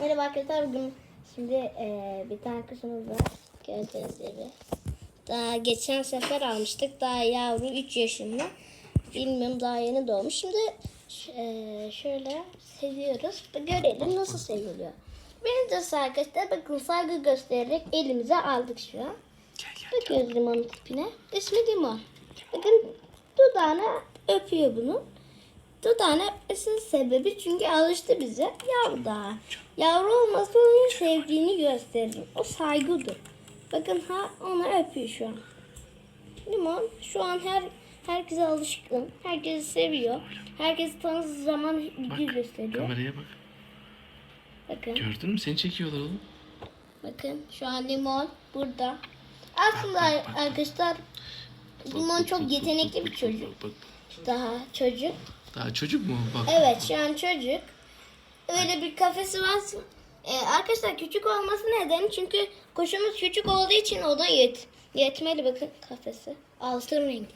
Merhaba arkadaşlar bugün şimdi eee, bir tane kuşumuz var. Gördüğünüz gibi. Daha geçen sefer almıştık. Daha yavru 3 yaşında. Bilmiyorum daha yeni doğmuş. Şimdi eee, şöyle seviyoruz. Görelim nasıl seviliyor. Birincisi arkadaşlar bakın saygı göstererek elimize aldık şu an. Bakıyoruz limonun tipine. İsmi limon. Bakın dudağına öpüyor bunu. Dudağına öpmesinin sebebi çünkü alıştı bize. Yavru daha. Yavru olması onun sevdiğini gösterir. O saygıdır. Bakın ha ona öpüyor şu an. Limon şu an her herkese alışkın. Herkesi seviyor. Herkesi tanıdığı zaman ilgi gösteriyor. Kameraya bak. Bakın. Gördün mü? Seni çekiyorlar oğlum. Bakın şu an limon burada. Aslında arkadaşlar limon çok yetenekli bir çocuk. Bak, Daha çocuk. Daha çocuk mu? Bak. Evet şu an çocuk. Öyle bir kafesi var. Ee, arkadaşlar küçük olması nedeni çünkü kuşumuz küçük olduğu için o da yet, yetmeli bakın kafesi. Altın renkli.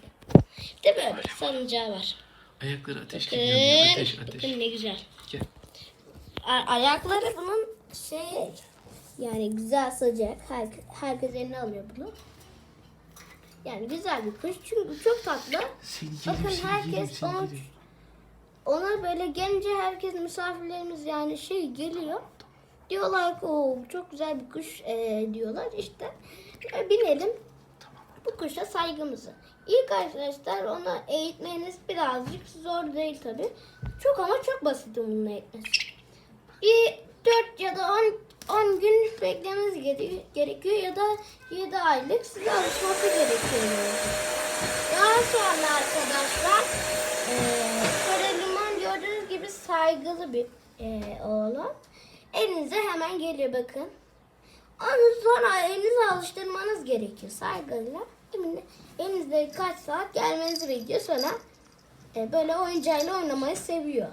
Bir de böyle salıncağı var. Ayakları ateş gibi yanıyor. Ateş ateş. bakın ne güzel. Gel. A- ayakları bunun şey yani güzel sıcak. Her, herkes eline alıyor bunu. Yani güzel bir kuş çünkü çok tatlı. Seni Bakın seni herkes yerim, seni onu- yerim. Ona böyle gelince herkes misafirlerimiz yani şey geliyor. Diyorlar ki o çok güzel bir kuş e, diyorlar işte. E, binelim bu kuşa saygımızı. İlk arkadaşlar ona eğitmeniz birazcık zor değil tabi. Çok ama çok basit onun eğitmesi. Bir 4 ya da 10 10 gün beklemeniz gere- gerekiyor ya da 7 aylık size alışması gerekiyor. Daha sonra arkadaşlar limon gibi saygılı bir eee oğlan. Elinize hemen geliyor bakın. Onu sonra elinize alıştırmanız gerekiyor saygıyla. Elinizde kaç saat gelmenizi bekliyor sonra e, böyle oyuncağıyla oynamayı seviyor.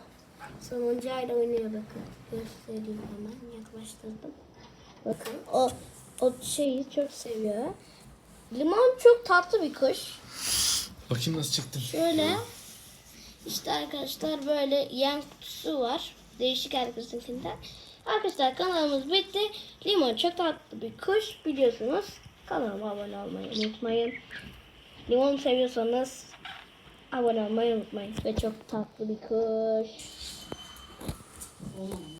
Sonra oyuncağıyla oynuyor bakın. Göstereyim hemen yaklaştırdım. Bakın o o şeyi çok seviyor. Limon çok tatlı bir kuş. Bakayım nasıl çıktın. Şöyle işte arkadaşlar böyle yan kutusu var. Değişik arkadaşlarından. Arkadaşlar kanalımız bitti. Limon çok tatlı bir kuş biliyorsunuz. Kanalıma abone olmayı unutmayın. Limon seviyorsanız abone olmayı unutmayın. Ve çok tatlı bir kuş.